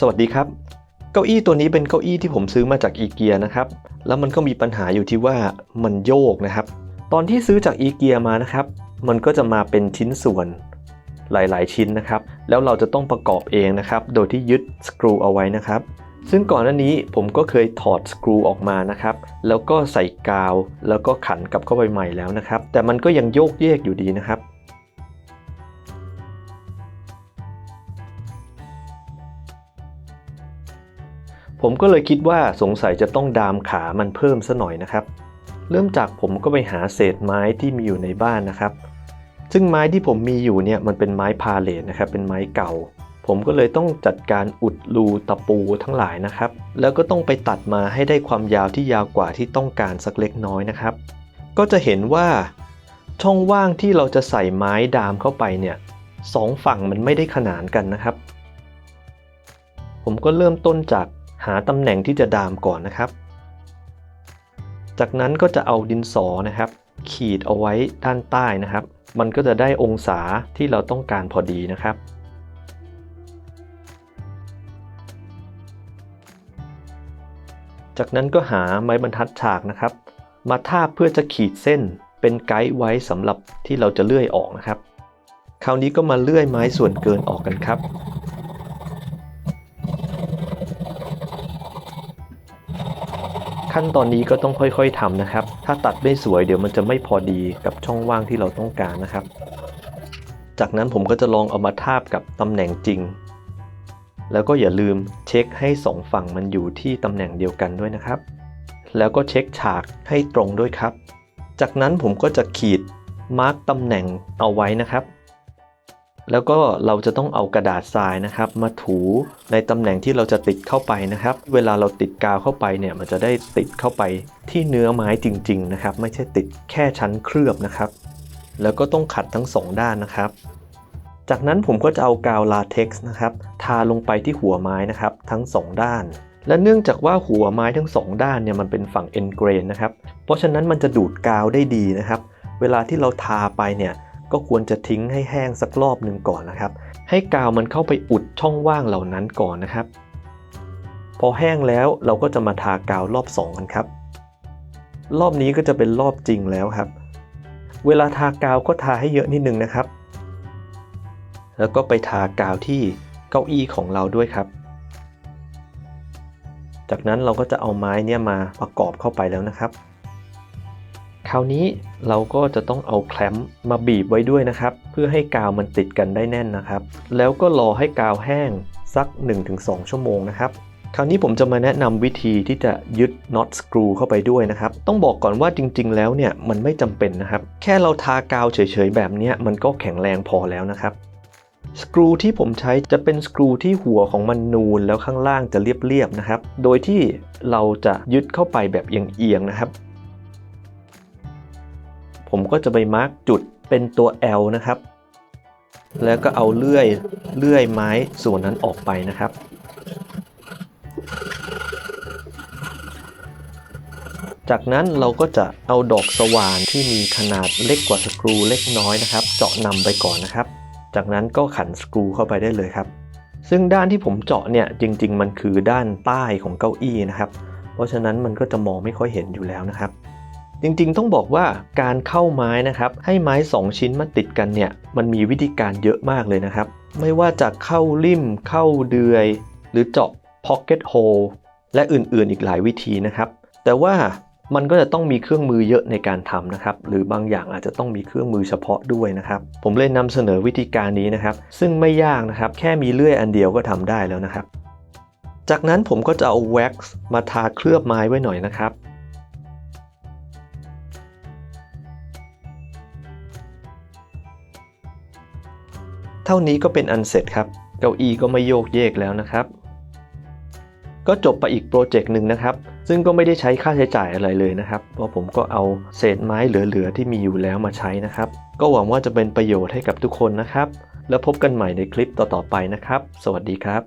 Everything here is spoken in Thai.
สวัสดีครับ เก้าอี้ตัวนี้เป็นเก้าอี้ที่ผมซื้อมาจากอีเกียนะครับ แล้วมันก็มีปัญหาอยู่ที่ว่ามันโยกนะครับ ตอนที่ซื้อจากอีเกียมานะครับ มันก็จะมาเป็นชิ้นส่วนหลาย ๆ ชิ้นนะครับ แล้วเราจะต้องประกอบเองนะครับ โดยที่ยึดสกรูเอาไว้นะครับ ซึ่งก่อนหน้านี้ผมก็เคยถอดสกรูออกมานะครับ แล้วก็ใส่กาว แล้วก็ขันกลับเข้าไปใหม่แล้วนะครับ แต่มันก็ยังโยกเยกอยู่ดีนะครับ ผมก็เลยคิดว่าสงสัยจะต้องดามขามันเพิ่มซะหน่อยนะครับ เริ่มจากผมก็ไปหาเศษไม้ที่มีอยู่ในบ้านนะครับ ซึ่งไม้ที่ผมมีอยู่เนี่ยมันเป็นไม้พาเลทนะครับ เป็นไม้เก่า ผมก็เลยต้องจัดการอุดรูตะปูทั้งหลายนะครับ แล้วก็ต้องไปตัดมาให้ได้ความยาวที่ยาวกว่าที่ต้องการสักเล็กน้อยนะครับ ก็จะเห็นว่าช่องว่างที่เราจะใส่ไม้ดามเข้าไปเนี่ยสองฝั่งมันไม่ได้ขนานกันนะครับ ผมก็เริ่มต้นจาก หาตำแหน่งที่จะดามก่อนนะครับ จากนั้นก็จะเอาดินสอนะครับ ขีดเอาไว้ด้านใต้นะครับ มันก็จะได้องศาที่เราต้องการพอดีนะครับจากนั้นก็หาไม้บรรทัดฉากนะครับ มาทาบเพื่อจะขีดเส้นเป็นไกด์ไว้สำหรับที่เราจะเลื่อยออกนะครับ คราวนี้ก็มาเลื่อยไม้ส่วนเกินออกกันครับ ขั้นตอนนี้ก็ต้องค่อยๆทำนะครับ ถ้าตัดไม่สวยเดี๋ยวมันจะไม่พอดีกับช่องว่างที่เราต้องการนะครับ จากนั้นผมก็จะลองเอามาทาบกับตำแหน่งจริง แล้วก็อย่าลืมเช็คให้สองฝั่งมันอยู่ที่ตำแหน่งเดียวกันด้วยนะครับ แล้วก็เช็คฉากให้ตรงด้วยครับ จากนั้นผมก็จะขีดมาร์กตำแหน่งเอาไว้นะครับ แล้วก็เราจะต้องเอากระดาษทรายนะครับ มาถูในตำแหน่งที่เราจะติดเข้าไปนะครับ เวลาเราติดกาวเข้าไปเนี่ยมันจะได้ติดเข้าไปที่เนื้อไม้จริง ๆ นะครับ ไม่ใช่ติดแค่ชั้นเคลือบนะครับ แล้วก็ต้องขัดทั้งสองด้านนะครับ จากนั้นผมก็จะเอากาวลาเท็กซ์นะครับ ทาลงไปที่หัวไม้นะครับ ทั้งสองด้าน และเนื่องจากว่าหัวไม้ทั้งสองด้านเนี่ยมันเป็นฝั่งเอนเกรนนะครับ เพราะฉะนั้นมันจะดูดกาวได้ดีนะครับ เวลาที่เราทาไปเนี่ย ก็ควรจะทิ้งให้แห้งสักรอบหนึ่งก่อนนะครับ ให้กาวมันเข้าไปอุดช่องว่างเหล่านั้นก่อนนะครับ พอแห้งแล้วเราก็จะมาทากาวรอบ2กันครับ รอบนี้ก็จะเป็นรอบจริงแล้วครับ เวลาทากาวก็ทาให้เยอะนิดนึงนะครับ แล้วก็ไปทากาวที่เก้าอี้ของเราด้วยครับ จากนั้นเราก็จะเอาไม้เนี่ยมาประกอบเข้าไปแล้วนะครับ ราวนี้เราก็จะต้องเอาแคลมป์มาบีบไว้ด้วยนะครับ เพื่อให้กาวมันติดกันได้แน่นนะครับ แล้วก็รอให้กาวแห้งสัก 1-2 ชั่วโมงนะครับคราวนี้ผมจะมาแนะนำวิธีที่จะยึดน็อตสกรูเข้าไปด้วยนะครับ ต้องบอกก่อนว่าจริง ๆ แล้วเนี่ยมันไม่จำเป็นนะครับ แค่เราทากาวเฉยๆแบบนี้มันก็แข็งแรงพอแล้วนะครับ สกรูที่ผมใช้จะเป็นสกรูที่หัวของมันนูนแล้วข้างล่างจะเรียบๆนะครับ โดยที่เราจะยึดเข้าไปแบบเอียงๆนะครับ ผมก็จะไปมาร์กจุดเป็นตัว L นะครับ แล้วก็เอาเลื่อยเลื่อยไม้ส่วนนั้นออกไปนะครับ จากนั้นเราก็จะเอาดอกสว่านที่มีขนาดเล็กกว่าสกรูเล็กน้อยนะครับ เจาะนำไปก่อนนะครับ จากนั้นก็ขันสกรูเข้าไปได้เลยครับ ซึ่งด้านที่ผมเจาะเนี่ยจริง ๆ มันคือด้านใต้ของเก้าอี้นะครับ เพราะฉะนั้นมันก็จะมองไม่ค่อยเห็นอยู่แล้วนะครับ จริงๆ ต้องบอกว่าการเข้าไม้นะครับ ให้ไม้ 2 ชิ้นมาติดกันเนี่ย มันมีวิธีการเยอะมากเลยนะครับ ไม่ว่าจะเข้าริมเข้าเดือย หรือเจาะ pocket hole และอื่นๆอีกหลายวิธีนะครับ แต่ว่ามันก็จะต้องมีเครื่องมือเยอะในการทำนะครับ หรือบางอย่างอาจจะต้องมีเครื่องมือเฉพาะด้วยนะครับ ผมเลยนำเสนอวิธีการนี้นะครับ ซึ่งไม่ยากนะครับ แค่มีเลื่อยอันเดียวก็ทำได้แล้วนะครับ จากนั้นผมก็จะเอาแว็กซ์มาทาเคลือบไม้ไว้หน่อยนะครับ ท่านี้ก็เป็นอันเสร็จครับ เก้าอี้ก็ไม่โยกเยกแล้วนะครับ ก็จบไปอีกโปรเจกต์หนึ่งนะครับ ซึ่งก็ไม่ได้ใช้ค่าใช้จ่ายอะไรเลยนะครับ เพราะผมก็เอาเศษไม้เหลือๆที่มีอยู่แล้วมาใช้นะครับ ก็หวังว่าจะเป็นประโยชน์ให้กับทุกคนนะครับ แล้วพบกันใหม่ในคลิปต่อๆไปนะครับ สวัสดีครับ